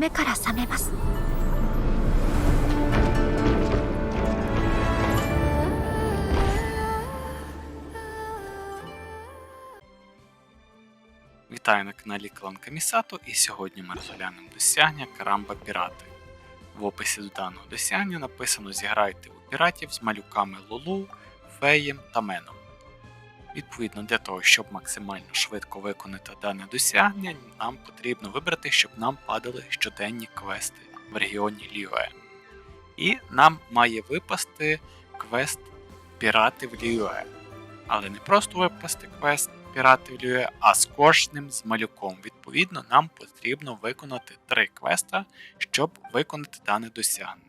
夢から覚めます Вітаю на каналі Кланка Місато і сьогодні ми розглянемо досягнення Карамба Пірати. В описі до даного досягнення написано зіграйте у піратів з малюками Лулу, Феєм та Меном. Відповідно, для того, щоб максимально швидко виконати дане досягнення, нам потрібно вибрати, щоб нам падали щоденні квести в регіоні Ліюе. І нам має випасти квест Пірати в Ліюе. Але не просто випасти квест Пірати в Ліюе, а з кожним з малюком. Відповідно, нам потрібно виконати три квеста, щоб виконати дане досягнення.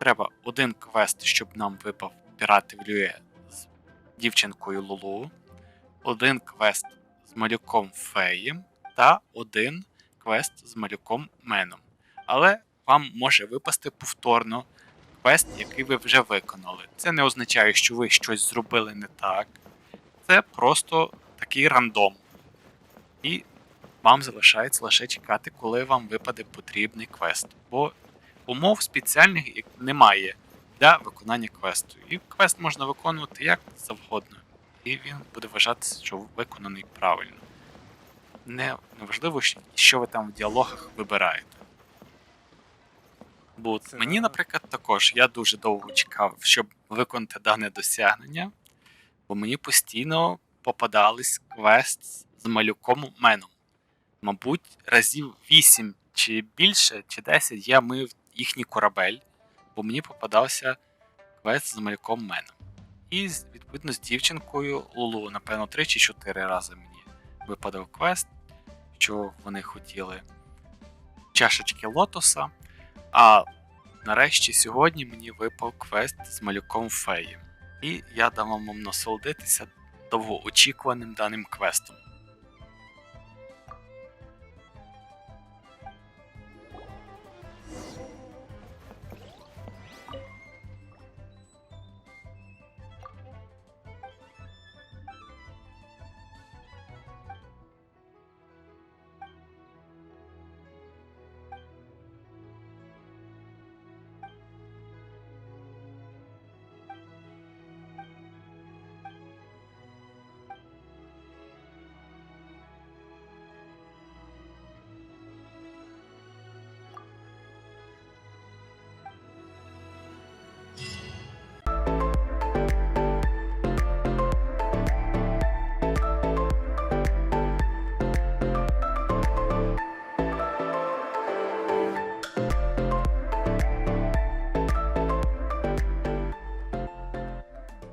Треба один квест, щоб нам випав Пірати в Ліюе з дівчинкою Лулу, один квест з малюком Феєм та один квест з малюком Меном. Але вам може випасти повторно квест, який ви вже виконали. Це не означає, що ви щось зробили не так. Це просто такий рандом. І вам залишається лише чекати, коли вам випаде потрібний квест. Бо умов спеціальних немає для виконання квесту. І квест можна виконувати як завгодно. І він буде вважатися, що виконаний правильно. Не, неважливо, що- ви там в діалогах вибираєте. Бо мені, наприклад, також я дуже довго чекав, щоб виконати дане досягнення, бо мені постійно попадались квест з малюком Меном. Мабуть, разів 8 чи більше, чи 10 я мив їхній корабель, бо мені попадався квест з малюком Меном. І відповідно з дівчинкою Лулу, напевно, 3 чи 4 рази мені випадав квест, що вони хотіли чашечки лотоса. А нарешті сьогодні мені випав квест з малюком Феєм. І я дам вам насолодитися довгоочікуваним даним квестом.